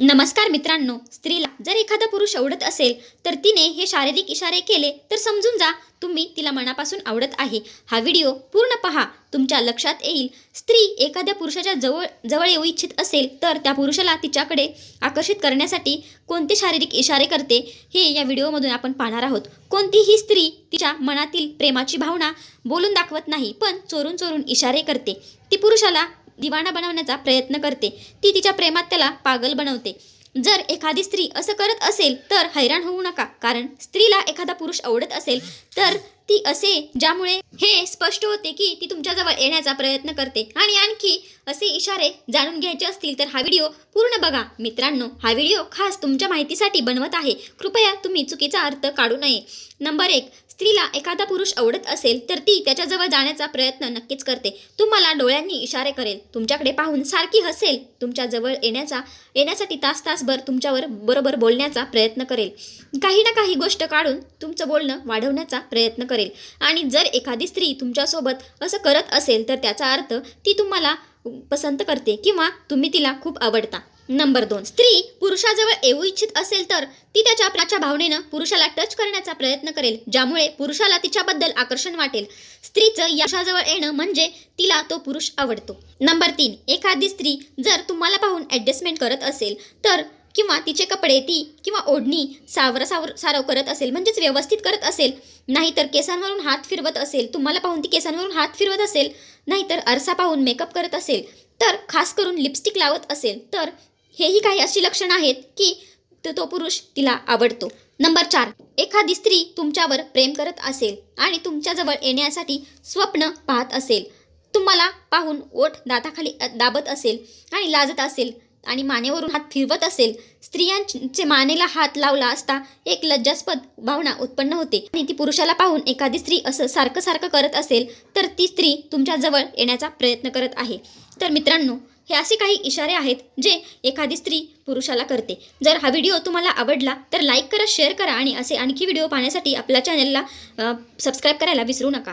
नमस्कार मित्रांनो स्त्रीला जर एखादा पुरुष आवडत असेल तर तिने हे शारीरिक इशारे केले तर समजून जा तुम्ही तिला मनापासून आवडत आहे. हा व्हिडिओ पूर्ण पहा तुमच्या लक्षात येईल. स्त्री एखाद्या पुरुषाच्या जवळ जवळ येऊ इच्छित असेल तर त्या पुरुषाला तिच्याकडे आकर्षित करण्यासाठी कोणते शारीरिक इशारे करते हे या व्हिडिओमधून आपण पाहणार आहोत. कोणतीही स्त्री तिच्या मनातील प्रेमाची भावना बोलून दाखवत नाही पण चोरून चोरून इशारे करते. ती पुरुषाला दिवाणा बनवण्याचा प्रयत्न करते. ती तिच्या प्रेमात त्याला पागल बनवते. जर एखादी स्त्री असं करत असेल तर हैराण होऊ नका. कारण स्त्रीला एखादा पुरुष आवडत असेल तर ती असे ज्यामुळे हे स्पष्ट होते की ती तुमच्याजवळ येण्याचा प्रयत्न करते. आणि आणखी असे इशारे जाणून घ्यायचे असतील तर हा व्हिडिओ पूर्ण बघा. मित्रांनो हा व्हिडिओ खास तुमच्या माहितीसाठी बनवत आहे. कृपया तुम्ही चुकीचा अर्थ काढू नये. नंबर एक स्त्रीला एखादा पुरुष आवडत असेल तर ती त्याच्याजवळ जाण्याचा प्रयत्न नक्कीच करते. तुम्हाला डोळ्यांनी इशारे करेल. तुमच्याकडे पाहून सारखी हसेल. तुमच्याजवळ येण्याचा येण्यासाठी तास तासभर तुमच्यावर बरोबर बोलण्याचा प्रयत्न करेल. काही ना काही गोष्ट काढून तुमचं बोलणं वाढवण्याचा प्रयत्न करेल. आणि जर एखादी स्त्री तुमच्यासोबत असं करत असेल तर त्याचा अर्थ ती तुम्हाला पसंत करते किंवा तुम्ही तिला खूप आवडता. नंबर दोन. स्त्री पुरुषाजवळ येऊ इच्छित असेल तर ती त्याच्या प्राच्या भावनेनं पुरुषाला टच करण्याचा प्रयत्न करेल ज्यामुळे पुरुषाला तिच्याबद्दल आकर्षण वाटेल. स्त्रीचं यशाजवळ येणं म्हणजे तिला तो पुरुष आवडतो. नंबर तीन. एखादी स्त्री जर तुम्हाला पाहून ॲडजस्टमेंट करत असेल तर किंवा तिचे कपडे ती किंवा ओढणी सावर सावर सारव करत असेल म्हणजेच व्यवस्थित करत असेल नाहीतर केसांवरून हात फिरवत असेल तुम्हाला पाहून ती केसांवरून हात फिरवत असेल नाहीतर आरसा पाहून मेकअप करत असेल तर खास करून लिपस्टिक लावत असेल तर हेही काही अशी लक्षणं आहेत की तो तो पुरुष तिला आवडतो. नंबर चार एखादी स्त्री तुमच्यावर प्रेम करत असेल आणि तुमच्याजवळ येण्यासाठी स्वप्न पाहत असेल तुम्हाला पाहून ओठ दाताखाली दाबत असेल आणि लाजत असेल आणि मानेवरून हात फिरवत असेल स्त्रियांचे मानेला हात लावला असता एक लज्जास्पद भावना उत्पन्न होते. आणि ती पुरुषाला पाहून एखादी स्त्री असं सारखं सारखं करत असेल तर ती स्त्री तुमच्याजवळ येण्याचा प्रयत्न करत आहे. तर मित्रांनो हे असे काही इशारे आहेत जे एखादी स्त्री पुरुषाला करते. जर हा व्हिडिओ तुम्हाला आवडला तर लाईक करा शेअर करा आणि असे आणखी व्हिडिओ पाहण्यासाठी आपल्या चॅनलला सबस्क्राईब करायला विसरू नका.